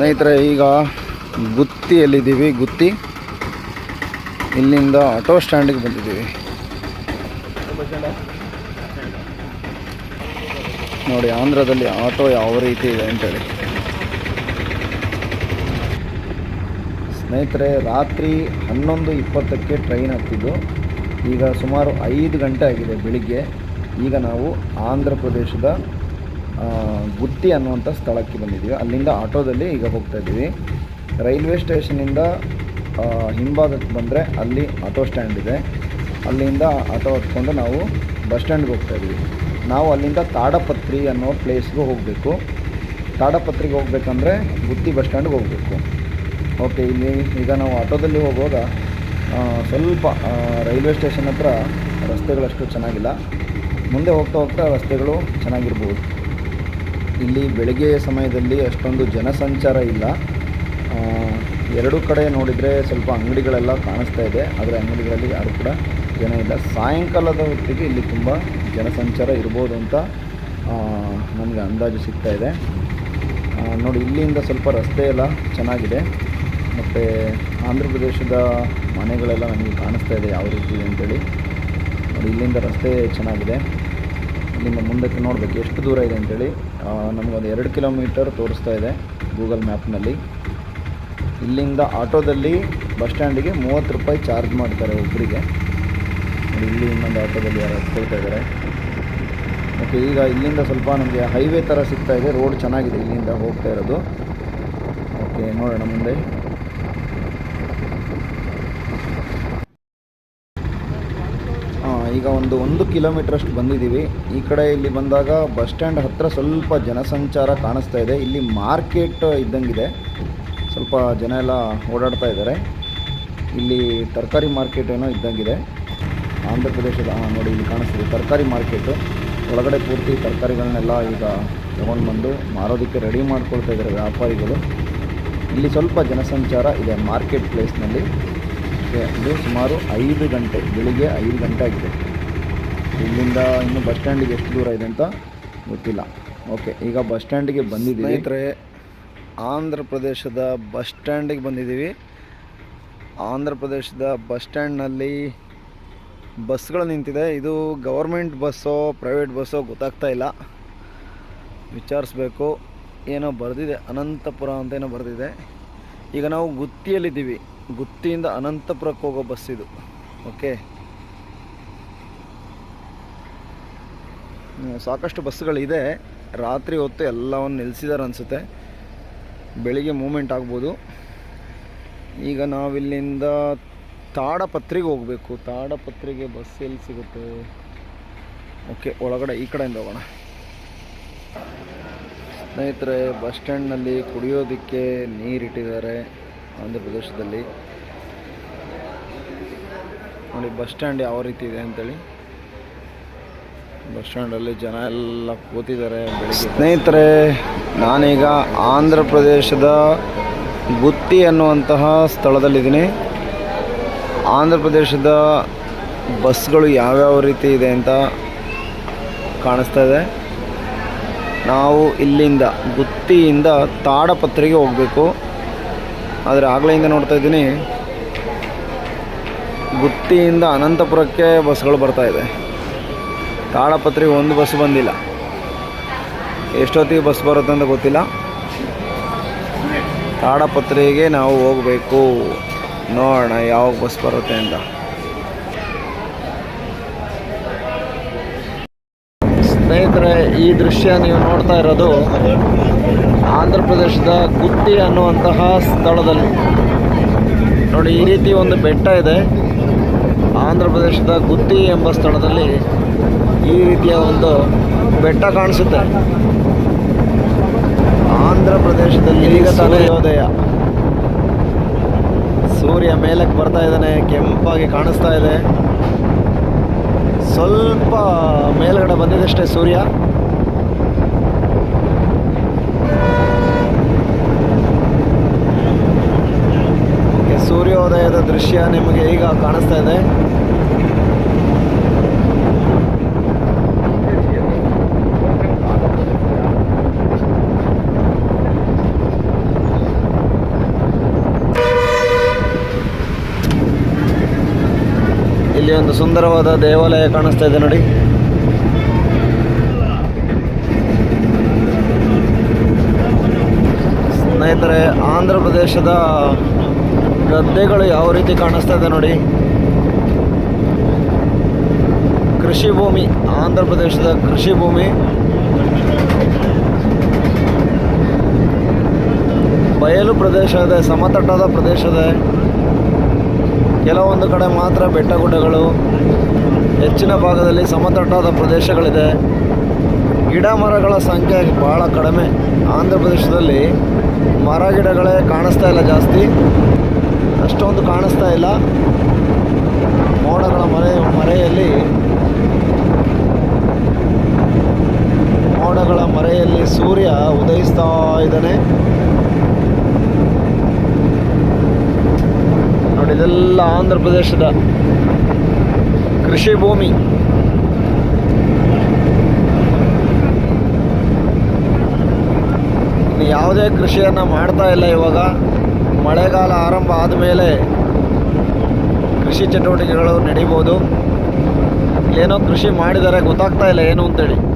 ಸ್ನೇಹಿತರೆ, ಈಗ ಗುತ್ತಿಯಲ್ಲಿದ್ದೀವಿ, ಗುತ್ತಿ. ಇಲ್ಲಿಂದ ಆಟೋ ಸ್ಟ್ಯಾಂಡಿಗೆ ಬಂದಿದ್ದೀವಿ. ನೋಡಿ, ಆಂಧ್ರದಲ್ಲಿ ಆಟೋ ಯಾವ ರೀತಿ ಇದೆ ಅಂತೇಳಿ. ಸ್ನೇಹಿತರೆ, ರಾತ್ರಿ ಹನ್ನೊಂದು ಇಪ್ಪತ್ತಕ್ಕೆ ಟ್ರೈನ್ ಹತ್ತಿದ್ದು, ಈಗ ಸುಮಾರು ಐದು ಗಂಟೆ ಆಗಿದೆ ಬೆಳಿಗ್ಗೆ. ಈಗ ನಾವು ಆಂಧ್ರ ಪ್ರದೇಶದ ಗುತ್ತಿ ಅನ್ನುವಂಥ ಸ್ಥಳಕ್ಕೆ ಬಂದಿದ್ದೀವಿ. ಅಲ್ಲಿಂದ ಆಟೋದಲ್ಲಿ ಈಗ ಹೋಗ್ತಾ ಇದ್ದೀವಿ. ರೈಲ್ವೆ ಸ್ಟೇಷನಿಂದ ಹಿಂಭಾಗಕ್ಕೆ ಬಂದರೆ ಅಲ್ಲಿ ಆಟೋ ಸ್ಟ್ಯಾಂಡ್ ಇದೆ. ಅಲ್ಲಿಂದ ಆಟೋ ಹತ್ಕೊಂಡು ನಾವು ಬಸ್ ಸ್ಟ್ಯಾಂಡ್ಗೆ ಹೋಗ್ತಾ ಇದ್ದೀವಿ. ನಾವು ಅಲ್ಲಿಂದ ತಾಡಪತ್ರಿ ಅನ್ನೋ ಪ್ಲೇಸ್ಗೂ ಹೋಗಬೇಕು. ತಾಡಪತ್ರಿಗೆ ಹೋಗ್ಬೇಕಂದ್ರೆ ಗುತ್ತಿ ಬಸ್ ಸ್ಟ್ಯಾಂಡ್ಗೆ ಹೋಗಬೇಕು. ಓಕೆ ಇಲ್ಲಿ ಈಗ ನಾವು ಆಟೋದಲ್ಲಿ ಹೋಗುವಾಗ ಸ್ವಲ್ಪ ರೈಲ್ವೆ ಸ್ಟೇಷನ್ ಹತ್ರ ರಸ್ತೆಗಳಷ್ಟು ಚೆನ್ನಾಗಿಲ್ಲ. ಮುಂದೆ ಹೋಗ್ತಾ ಹೋಗ್ತಾ ರಸ್ತೆಗಳು ಚೆನ್ನಾಗಿರ್ಬೋದು. ಇಲ್ಲಿ ಬೆಳಗ್ಗೆಯ ಸಮಯದಲ್ಲಿ ಅಷ್ಟೊಂದು ಜನಸಂಚಾರ ಇಲ್ಲ. ಎರಡು ಕಡೆ ನೋಡಿದರೆ ಸ್ವಲ್ಪ ಅಂಗಡಿಗಳೆಲ್ಲ ಕಾಣಿಸ್ತಾ ಇದೆ. ಆದರೆ ಅಂಗಡಿಗಳಲ್ಲಿ ಯಾರು ಕೂಡ ಜನ ಇಲ್ಲ. ಸಾಯಂಕಾಲದ ಹೊತ್ತಿಗೆ ಇಲ್ಲಿ ತುಂಬ ಜನಸಂಚಾರ ಇರ್ಬೋದು ಅಂತ ನಮಗೆ ಅಂದಾಜು ಸಿಗ್ತಾ ಇದೆ. ನೋಡಿ, ಇಲ್ಲಿಂದ ಸ್ವಲ್ಪ ರಸ್ತೆ ಎಲ್ಲ ಚೆನ್ನಾಗಿದೆ. ಮತ್ತು ಆಂಧ್ರ ಪ್ರದೇಶದ ಮನೆಗಳೆಲ್ಲ ನಮಗೆ ಕಾಣಿಸ್ತಾ ಇದೆ ಯಾವ ರೀತಿ ಅಂತೇಳಿ. ನೋಡಿ, ಇಲ್ಲಿಂದ ರಸ್ತೆ ಚೆನ್ನಾಗಿದೆ. ಇಲ್ಲಿಂದ ಮುಂದಕ್ಕೆ ನೋಡಬೇಕು. ಎಷ್ಟು ದೂರ ಇದೆ ಅಂತೇಳಿ. ನಮಗೊಂದು ಎರಡು ಕಿಲೋಮೀಟರ್ ತೋರಿಸ್ತಾ ಇದೆ ಗೂಗಲ್ ಮ್ಯಾಪ್ನಲ್ಲಿ. ಇಲ್ಲಿಂದ ಆಟೋದಲ್ಲಿ ಬಸ್ ಸ್ಟ್ಯಾಂಡಿಗೆ ಮೂವತ್ತು ರೂಪಾಯಿ ಚಾರ್ಜ್ ಮಾಡ್ತಾರೆ ಒಬ್ಬರಿಗೆ ಇಲ್ಲಿ ಇನ್ನೊಂದು ಆಟೋದಲ್ಲಿ ಯಾರು ಹತ್ಕೊಳ್ತಾ ಇದ್ದಾರೆ. ಓಕೆ, ಈಗ ಇಲ್ಲಿಂದ ಸ್ವಲ್ಪ ನಮಗೆ ಹೈವೇ ಥರ ಸಿಗ್ತಾ ಇದೆ. ರೋಡ್ ಚೆನ್ನಾಗಿದೆ ಇಲ್ಲಿಂದ ಹೋಗ್ತಾ ಇರೋದು. ಓಕೆ, ನೋಡೋಣ ಮುಂದೆ ಆ, ಈಗ ಒಂದು ಒಂದು ಕಿಲೋಮೀಟ್ರಷ್ಟು ಬಂದಿದ್ದೀವಿ. ಈ ಕಡೆ ಇಲ್ಲಿ ಬಂದಾಗ ಬಸ್ ಸ್ಟ್ಯಾಂಡ್ ಹತ್ತಿರ ಸ್ವಲ್ಪ ಜನಸಂಚಾರ ಕಾಣಿಸ್ತಾ ಇದೆ. ಇಲ್ಲಿ ಮಾರ್ಕೆಟ್ ಇದ್ದಂಗಿದೆ. ಸ್ವಲ್ಪ ಜನ ಎಲ್ಲ ಓಡಾಡ್ತಾ ಇದ್ದಾರೆ. ಇಲ್ಲಿ ತರಕಾರಿ ಮಾರ್ಕೆಟ್ ಏನೋ ಇದ್ದಂಗಿದೆ. ಆಂಧ್ರ ಪ್ರದೇಶದ ನೋಡಿ ಇಲ್ಲಿ ಕಾಣಿಸ್ತಿದೆ. ತರಕಾರಿ ಮಾರ್ಕೆಟು. ಒಳಗಡೆ ಪೂರ್ತಿ ತರಕಾರಿಗಳನ್ನೆಲ್ಲ ಈಗ ತೊಗೊಂಡು ಬಂದು ಮಾರೋದಕ್ಕೆ ರೆಡಿ ಮಾಡ್ಕೊಳ್ತಾ ಇದ್ದಾರೆ ವ್ಯಾಪಾರಿಗಳು. ಇಲ್ಲಿ ಸ್ವಲ್ಪ ಜನಸಂಚಾರ ಇದೆ ಮಾರ್ಕೆಟ್ ಪ್ಲೇಸ್ನಲ್ಲಿ. ಓಕೆ, ಇದು ಸುಮಾರು ಐದು ಗಂಟೆ ಬೆಳಿಗ್ಗೆ ಐದು ಗಂಟೆ ಆಗಿದೆ. ಇಲ್ಲಿಂದ ಇನ್ನು ಬಸ್ ಸ್ಟ್ಯಾಂಡಿಗೆ ಎಷ್ಟು ದೂರ ಇದೆ ಅಂತ ಗೊತ್ತಿಲ್ಲ. ಓಕೆ ಈಗ ಬಸ್ ಸ್ಟ್ಯಾಂಡಿಗೆ ಬಂದಿದ್ದೀವಿ. ಸ್ನೇಹಿತರೆ ಆಂಧ್ರ ಪ್ರದೇಶದ ಬಸ್ ಸ್ಟ್ಯಾಂಡಿಗೆ ಬಂದಿದ್ದೀವಿ. ಆಂಧ್ರ ಪ್ರದೇಶದ ಬಸ್ ಸ್ಟ್ಯಾಂಡ್ನಲ್ಲಿ ಬಸ್ಗಳು ನಿಂತಿದೆ. ಇದು ಗೌರ್ಮೆಂಟ್ ಬಸ್ಸೋ ಪ್ರೈವೇಟ್ ಬಸ್ಸೋ ಗೊತ್ತಾಗ್ತಾ ಇಲ್ಲ. ವಿಚಾರಿಸ್ಬೇಕು. ಏನೋ ಬರೆದಿದೆ ಅನಂತಪುರ ಅಂತ ಏನೋ ಬರೆದಿದೆ. ಈಗ ನಾವು ಗುತ್ತಿಯಲ್ಲಿದ್ದೀವಿ. ಗುತ್ತಿಯಿಂದ ಅನಂತಪುರಕ್ಕೆ ಹೋಗೋ ಬಸ್ ಇದು. ಓಕೆ ಸಾಕಷ್ಟು ಬಸ್ಗಳಿದೆ. ರಾತ್ರಿ ಹೊತ್ತು ಎಲ್ಲವನ್ನು ನಿಲ್ಲಿಸಿದಾರೆ ಅನಿಸುತ್ತೆ. ಬೆಳಿಗ್ಗೆ ಮೂಮೆಂಟ್ ಆಗ್ಬೋದು. ಈಗ ನಾವಿಲ್ಲಿಂದ ತಾಡಪತ್ರಿಗೆ ಹೋಗಬೇಕು. ತಾಡಪತ್ರಿಗೆ ಬಸ್ ಎಲ್ಲಿ ಸಿಗುತ್ತೆ? ಓಕೆ ಒಳಗಡೆ, ಈ ಕಡೆಯಿಂದ ಹೋಗೋಣ. ಸ್ನೇಹಿತರೆ, ಬಸ್ ಸ್ಟ್ಯಾಂಡ್ನಲ್ಲಿ ಕುಡಿಯೋದಕ್ಕೆ ನೀರಿಟ್ಟಿದ್ದಾರೆ. ಆಂಧ್ರ ಪ್ರದೇಶದಲ್ಲಿ ನೋಡಿ, ಬಸ್ ಸ್ಟ್ಯಾಂಡ್ ಯಾವ ರೀತಿ ಇದೆ ಅಂತೇಳಿ. ಬಸ್ ಸ್ಟ್ಯಾಂಡಲ್ಲಿ ಜನ ಎಲ್ಲ ಕೂತಿದ್ದಾರೆ ಸ್ನೇಹಿತರೆ, ನಾನೀಗ ಆಂಧ್ರ ಪ್ರದೇಶದ ಗುತ್ತಿ ಅನ್ನುವಂತಹ ಸ್ಥಳದಲ್ಲಿದ್ದೀನಿ. ಆಂಧ್ರ ಪ್ರದೇಶದ ಬಸ್ಗಳು ಯಾವ್ಯಾವ ರೀತಿ ಇದೆ ಅಂತ ಕಾಣಿಸ್ತಾ ಇದೆ. ನಾವು ಇಲ್ಲಿಂದ, ಗುತ್ತಿಯಿಂದ ತಾಡಪತ್ರಿಗೆ ಹೋಗಬೇಕು. ಆದರೆ ಆಗಲೆಯಿಂದ ನೋಡ್ತಾ ಇದ್ದೀನಿ ಗುತ್ತಿಯಿಂದ ಅನಂತಪುರಕ್ಕೆ ಬಸ್ಗಳು ಬರ್ತಾ ಇದೆ. ತಾಳಪತ್ರಿ ಒಂದು ಬಸ್ ಬಂದಿಲ್ಲ. ಎಷ್ಟೊತ್ತಿಗೆ ಬಸ್ ಬರುತ್ತೆ ಅಂತ ಗೊತ್ತಿಲ್ಲ. ತಾಡಪತ್ರಿಗೆ ನಾವು ಹೋಗಬೇಕು. ನೋಡೋಣ ಯಾವಾಗ ಬಸ್ ಬರುತ್ತೆ ಅಂತ. ಸ್ನೇಹಿತರೆ, ಈ ದೃಶ್ಯ ನೀವು ನೋಡ್ತಾ ಇರೋದು ಆಂಧ್ರ ಪ್ರದೇಶದ ಗುತ್ತಿ ಅನ್ನುವಂತಹ ಸ್ಥಳದಲ್ಲಿ. ನೋಡಿ, ಈ ರೀತಿ ಒಂದು ಬೆಟ್ಟ ಇದೆ. ಆಂಧ್ರ ಪ್ರದೇಶದ ಗುತ್ತಿ ಎಂಬ ಸ್ಥಳದಲ್ಲಿ ಈ ರೀತಿಯ ಒಂದು ಬೆಟ್ಟ ಕಾಣಿಸುತ್ತೆ. ಆಂಧ್ರ ಪ್ರದೇಶದಲ್ಲಿ ಈಗ ಸೂರ್ಯೋದಯ ಸೂರ್ಯ ಮೇಲಕ್ಕೆ ಬರ್ತಾ ಇದ್ದಾನೆ, ಕೆಂಪಾಗಿ ಕಾಣಿಸ್ತಾ ಇದೆ. ಸ್ವಲ್ಪ ಮೇಲ್ಗಡೆ ಬಂದಿದಷ್ಟೇ ಸೂರ್ಯ. ಸೂರ್ಯೋದಯದ ದೃಶ್ಯ ನಿಮಗೆ ಈಗ ಕಾಣಿಸ್ತಾ ಇದೆ. ಒಂದು ಸುಂದರವಾದ ದೇವಾಲಯ ಕಾಣಿಸ್ತಾ ಇದೆ ನೋಡಿ. ಸ್ನೇಹಿತರೆ, ಆಂಧ್ರ ಪ್ರದೇಶದ ಗದ್ದೆಗಳು ಯಾವ ರೀತಿ ಕಾಣಿಸ್ತಾ ಇದೆ ನೋಡಿ. ಕೃಷಿ ಭೂಮಿ, ಆಂಧ್ರ ಪ್ರದೇಶದ ಕೃಷಿ ಭೂಮಿ. ಬಯಲು ಪ್ರದೇಶ ಇದೆ, ಸಮತಟ್ಟಾದ ಪ್ರದೇಶ ಇದೆ. ಕೆಲವೊಂದು ಕಡೆ ಮಾತ್ರ ಬೆಟ್ಟ ಗುಡ್ಡಗಳು ಹೆಚ್ಚಿನ ಭಾಗದಲ್ಲಿ ಸಮತಟ್ಟಾದ ಪ್ರದೇಶಗಳಿದೆ. ಗಿಡ ಮರಗಳ ಸಂಖ್ಯೆ ಭಾಳ ಕಡಿಮೆ. ಆಂಧ್ರ ಪ್ರದೇಶದಲ್ಲಿ ಮರ ಗಿಡಗಳೇ ಕಾಣಿಸ್ತಾ ಇಲ್ಲ ಜಾಸ್ತಿ. ಅಷ್ಟೊಂದು ಕಾಣಿಸ್ತಾ ಇಲ್ಲ. ಮೋಡಗಳ ಮರೆ, ಮರೆಯಲ್ಲಿ ಮೋಡಗಳ ಮರೆಯಲ್ಲಿ ಸೂರ್ಯ ಉದಯಿಸ್ತಾ ಇದ್ದಾನೆ. ನೋಡಿ ಇದೆಲ್ಲ ಆಂಧ್ರ ಪ್ರದೇಶದ ಕೃಷಿ ಭೂಮಿ. ಯಾವುದೇ ಕೃಷಿಯನ್ನು ಮಾಡ್ತಾ ಇಲ್ಲ ಇವಾಗ. ಮಳೆಗಾಲ ಆರಂಭ ಆದಮೇಲೆ ಕೃಷಿ ಚಟುವಟಿಕೆಗಳು ನಡೀಬೋದು. ಏನೋ ಕೃಷಿ ಮಾಡಿದರೆ ಗೊತ್ತಾಗ್ತಾ ಇಲ್ಲ ಏನು ಅಂತೇಳಿ.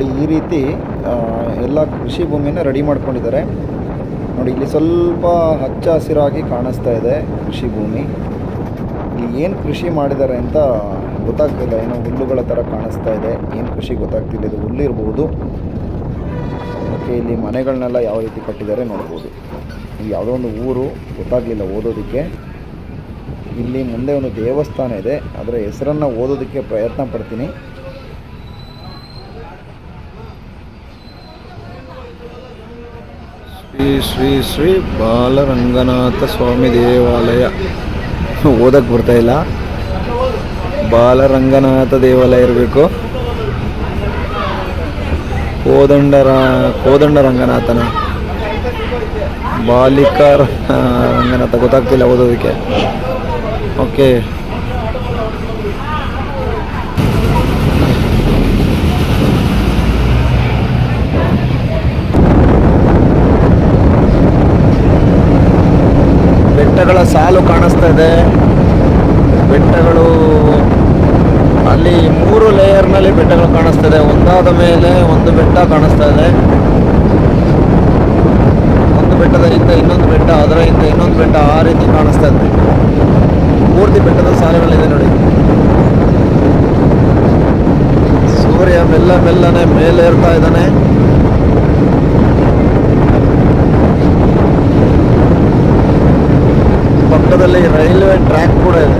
ನೋಡಿ ಈ ರೀತಿ ಎಲ್ಲ ಕೃಷಿ ಭೂಮಿನ ರೆಡಿ ಮಾಡ್ಕೊಂಡಿದ್ದಾರೆ. ನೋಡಿ, ಇಲ್ಲಿ ಸ್ವಲ್ಪ ಹಚ್ಚ ಹಸಿರಾಗಿ ಕಾಣಿಸ್ತಾ ಇದೆ ಕೃಷಿ ಭೂಮಿ. ಇಲ್ಲಿ ಏನು ಕೃಷಿ ಮಾಡಿದ್ದಾರೆ ಅಂತ ಗೊತ್ತಾಗ್ತಿಲ್ಲ. ಏನೋ ಹುಲ್ಲುಗಳ ಥರ ಕಾಣಿಸ್ತಾ ಇದೆ. ಏನು ಕೃಷಿ ಗೊತ್ತಾಗ್ತಿಲ್ಲ. ಇದು ಹುಲ್ಲು ಇರಬಹುದು ಓಕೆ, ಇಲ್ಲಿ ಮನೆಗಳನ್ನೆಲ್ಲ ಯಾವ ರೀತಿ ಕಟ್ಟಿದ್ದಾರೆ ನೋಡ್ಬೋದು. ಇಲ್ಲಿ ಯಾವುದೋ ಒಂದು ಊರು ಗೊತ್ತಾಗಲಿಲ್ಲ ಓದೋದಕ್ಕೆ. ಇಲ್ಲಿ ಮುಂದೆ ಒಂದು ದೇವಸ್ಥಾನ ಇದೆ. ಅದರ ಹೆಸರನ್ನು ಓದೋದಕ್ಕೆ ಪ್ರಯತ್ನ ಪಡ್ತೀನಿ. ಶ್ರೀ ಶ್ರೀ ಶ್ರೀ ಬಾಲರಂಗನಾಥ ಸ್ವಾಮಿ ದೇವಾಲಯ. ಓದಕ್ಕೆ ಬರ್ತಾ ಇಲ್ಲ. ಬಾಲರಂಗನಾಥ ದೇವಾಲಯ ಇರಬೇಕು. ಕೋದಂಡರ ಕೋದಂಡ ರಂಗನಾಥನ ಬಾಲಿಕಾ ರಂಗನಾಥ ಗೊತ್ತಾಗ್ತಿಲ್ಲ ಓದೋದಕ್ಕೆ. ಓಕೆ ಬೆಟ್ಟಗಳ ಸಾಲು ಕಾಣಿಸ್ತಾ ಇದೆ ಬೆಟ್ಟಗಳು, ಅಲ್ಲಿ ಮೂರು ಲೇಯರ್ನಲ್ಲಿ ಬೆಟ್ಟಗಳು ಕಾಣಿಸ್ತಾ ಇದೆ ಒಂದಾದ ಮೇಲೆ ಒಂದು ಬೆಟ್ಟ ಕಾಣಿಸ್ತಾ ಇದೆ ಒಂದು ಬೆಟ್ಟದ ಹಿಂದೆ ಇನ್ನೊಂದು ಬೆಟ್ಟ ಅದರ ಹಿಂದೆ ಇನ್ನೊಂದು ಬೆಟ್ಟ ಆ ರೀತಿ ಕಾಣಿಸ್ತಾ ಇದೆ ಪೂರ್ತಿ ಬೆಟ್ಟದ ಸಾಲುಗಳಿದೆ ನೋಡಿ. ಸೂರ್ಯ ಮೆಲ್ಲ ಮೆಲ್ಲನೆ ಮೇಲೆ ಇರ್ತಾ ಇದ್ದಾನೆ. ಪಕ್ಕದಲ್ಲಿ ರೈಲ್ವೆ ಟ್ರ್ಯಾಕ್ ಕೂಡ ಇದೆ